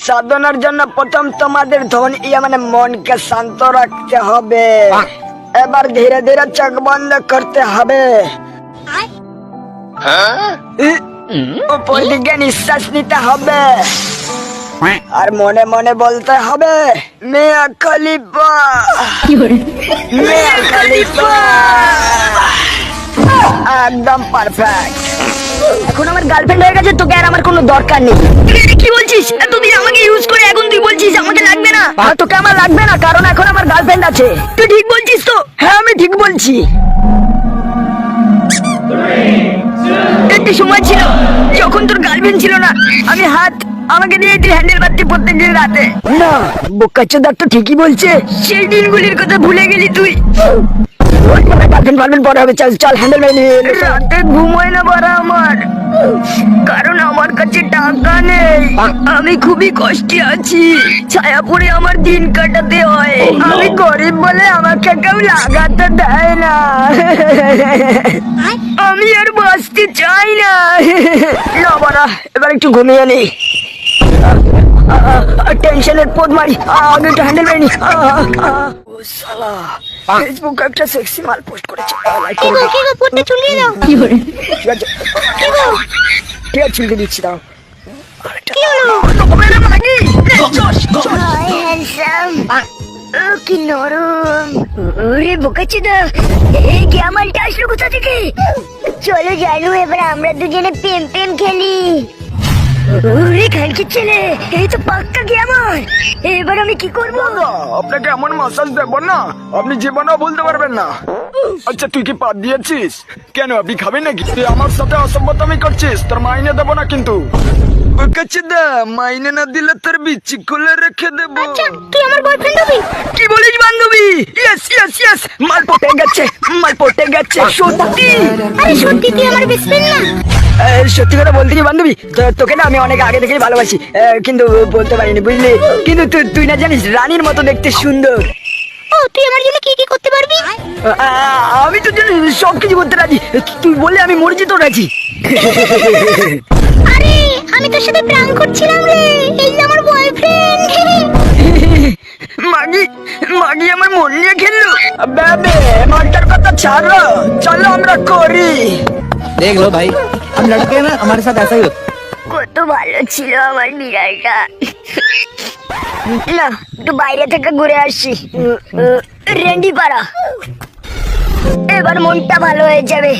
সাধনার জন্য প্রথম তোমাদের ধন ইয়ে মানে মনকে শান্ত রাখতে হবে। এবার ধীরে ধীরে চোখ বন্ধ করতে হবে। ই- নিঃশ্বাস নিতে হবে। আর মনে মনে বলতে হবে মেয়া খলিফা। মেয়া খলিফা। একদম পারফেক্ট এখন আমার গার্লফ্রেন্ড হয়ে গেছে তোকে আর আমার কোনো দরকার নেই। কি বলছিস? এতদিন আমাকে ইউজ করে এখন তুই বলছিস আমাকে লাগবে না। আর তোকে আমার লাগবে না কারণ এখন আমার গার্লফ্রেন্ড আছে। তুই ঠিক বলছিস তো? হ্যাঁ আমি ঠিক বলছি। একটি সময় ছিল যখন তোর গার্লফ্রেন্ড ছিল না আমি হাত আমাকে দিয়ে তুই হ্যান্ডেল মারতি প্রত্যেক দিন রাতে। না বোকা বোকাচ্চোদার তো ঠিকই বলছে। সেই দিনগুলির কথা ভুলে গেলি তুই। গার্লফ্রেন্ড ফার্লফ্রেন্ড পরে হবে চল চল হ্যান্ডেল মেরে নিয়ে রাতে ঘুমোয় না আমার। কারণ আমার কাছে টাকা নেই। আমি খুবই কষ্টে আছি। ছায়া পড়ে আমার দিন কাটাতে হয়। আমি গরিব বলে আমাকে কেউ লাগাতে দেয় না। আমি আর বাঁচতে চাই না। না বাড়া এবার একটু ঘুমিয়ে নি। টেনশনের পোদ মারি। আগে একটু হ্যান্ডেল মেরে ও শালা ফেসবুক একটা সেক্সি মাল পোস্ট করেছে। লাইক কি করে গো কি গো পড়তে চুলিয়ে দাও। ঠিক আছে কি গো? ঠিক আছে চুলকে দিচ্ছি দাও। কি হলো? মেরে মাগি হাই হ্যান্ডসাম ও কি নরম। ওরে বোকাচোদা এই গ্যামালটা আসলো কোথা থেকে? চলো জানু এবার আমরা দুজনে প্রেম প্রেম খেলি। ওরে খানকির ছেলে। এই তো পাক্কা গ্যামাল এবার আমি কি করব? আপনাকে এমন মাসাজ দেব না। আপনি জীবনেও বলতে পারবেন না। আচ্ছা তুই কি পাত দিয়েছিস? কেন আপনি খাবেন নাকি? তুই আমার সাথে অসভ্যতামি করছিস তোর মাইনে দেবো না কিন্তু। দা মাইনে না দিলে তোর বিচি খুলে রেখে দেবো। আচ্ছা তুই আমার বয়ফ্রেন্ড হবি? কি বলিস বান্ধবী? ইয়েস ইয়েস ইয়েস মাল পটে গেছে মাল পটে গেছে সত্যি। আরে সত্যি তুই আমার বেস্ট ফ্রেন্ড না? সত্যি কথা বলতে কি বান্ধবী? তোকে না আমি অনেক আগে থেকেই ভালোবাসি কিন্তু বলতে পারিনি বুঝলি? কিন্তু তুই না জানিস রানীর মতো দেখতে সুন্দর। তুই আমার জন্য কি কি করতে পারবি? আমি তোর জন্য সব করতে রাজি। তুই আমি মরে যেতেও রাজি। আরে আমি তোর সাথে প্রাণ করছিলাম রে এই আমার বয়ফ্রেন্ড মাগি মাগি আমার মন নিয়ে খেললো। বেবে মালটার কথা ছাড়ো। চলো আমরা করি। দেখল ভাই। हम लड़के हैं ना हमारे साथ ऐसा ही होता है। কত ভালো ছিল আমার বিড়ালটা না একটু বাইরে থেকে ঘুরে আসি রেন্ডি পাড়া এবার মনটা ভালো হয়ে যাবে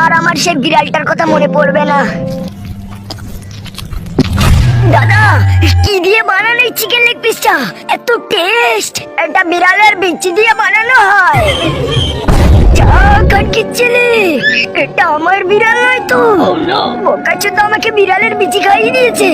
আর আমার সেই বিড়ালটার কথা মনে পড়বে না দাদা কি দিয়ে বানানো এই চিকেন লেগ পিসটা এত টেস্ট এটা বিড়ালের বিচি দিয়ে বানানো হয় যা কাটকির ছেলে তো। কাছে তো আমাকে বিড়ালের বিচি খাইয়ে দিয়েছে।